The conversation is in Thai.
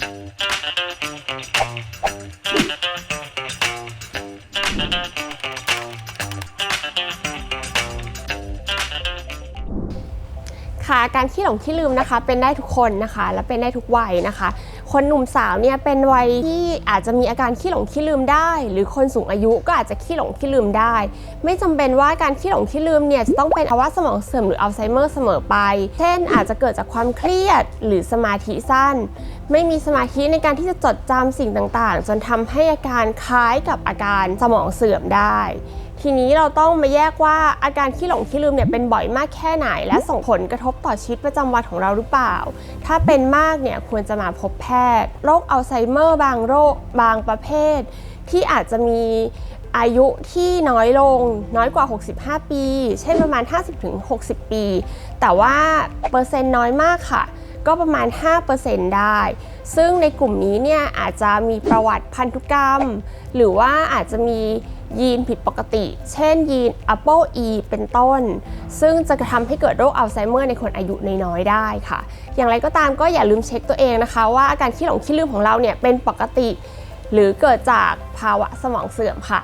Thank you. คะ การขี้หลงขี้ลืมนะคะ เป็นได้ทุกคนนะคะ และเป็นได้ทุกวัยนะคะ คนหนุ่มสาวเนี่ยเป็นวัยที่อาจจะมีอาการขี้หลงขี้ลืมได้ หรือคนสูงอายุก็อาจจะขี้หลงขี้ลืมได้ ไม่จำเป็นว่าการขี้หลงขี้ลืมเนี่ยจะต้องเป็นภาวะสมองเสื่อมหรืออัลไซเมอร์เสมอไป เช่น อาจจะเกิดจากความเครียดหรือสมาธิสั้น ไม่มีสมาธิในการที่จะจดจำสิ่งต่างๆ จนทำให้อาการคล้ายกับอาการสมองเสื่อมได้ ทีนี้เราต้องมาแยกว่าอาการขี้หลงขี้ลืมเนี่ยเป็นบ่อยมากแค่ไหน และส่งผลกระทบต่อชีวิตประจำวันของเราหรือเปล่า ถ้าเป็นมากเนี่ยควรจะมาพบแพทย์ โรคอัลไซเมอร์บางโรคบางประเภท ที่อาจจะมีอายุที่น้อยลงน้อยกว่า 65 ปี เช่นประมาณ 50-60 ปี แต่ว่าเปอร์เซ็นต์น้อยมากค่ะ ก็ประมาณ 5%ได้ ซึ่งในกลุ่มนี้เนี่ยอาจจะมีประวัติพันธุกรรม หรือว่าอาจจะมียีนผิดปกติ เช่นยีน Apple E เป็นต้น ซึ่งจะทำให้เกิดโรคอัลไซเมอร์ในคนอายุน้อยๆได้ค่ะ อย่างไรก็ตามก็อย่าลืมเช็คตัวเองนะคะ ว่าอาการขี้หลงขี้ลืมของเราเนี่ยเป็นปกติ หรือเกิดจากภาวะสมองเสื่อมค่ะ